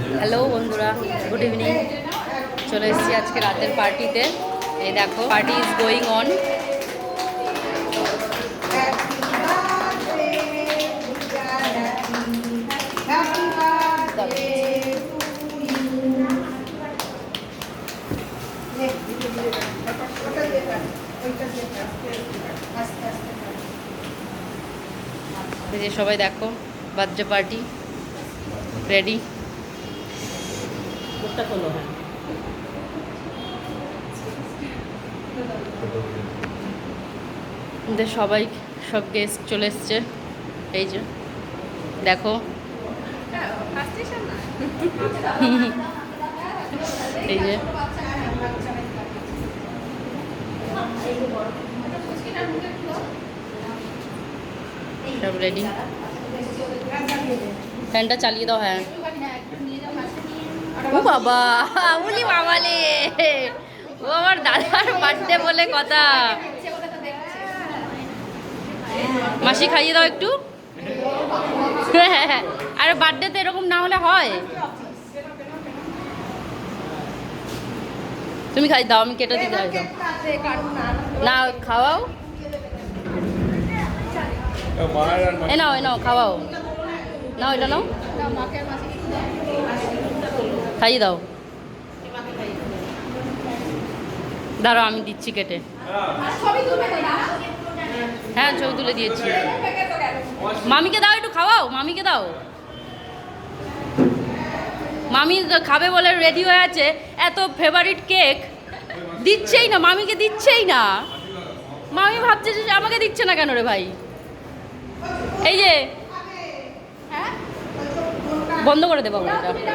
Hello বন্ধুরা good evening চলে এসেছি আজকে রাতের পার্টিতে এই দেখো পার্টি ইজ গোয়িং অন সবাই দেখো, বার্থডে পার্টি রেডি মুখটা হ্যাঁ। সবাই, সব গেস্ট চলে এসছে। এই যে, দেখো। এই যে। সব রেডি ফ্যানটা চালিয়ে দাও হ্যাঁ। ও বাবা, উনি বাবালে ও আমার দাদার বার্থডে বলে কথা। মাসি খাইয়ে দাও একটু। আরে বার্থডেতে এরকম না হলে হয়। তুমি খাই দাও, আমি কেটে দিতে হয় না, খাওয়াও। এ নাও এ নাও, খাওয়াও। নাও, এটা নাও। খাইয়ে দাও। দাঁড়াও, আমি দিচ্ছি কেটে। হ্যাঁ ছবি তুলে দিয়েছি। মামিকে দাও, একটু খাওয়াও, মামিকে দাও। মামি খাবে বলে রেডি হয়ে আছে। এত ফেভারিট কেক দিচ্ছেই না, মামিকে দিচ্ছেই না। মামি ভাবছে যে আমাকে দিচ্ছে না কেন রে ভাই? এই যে, বন্ধ করে দেবো এটা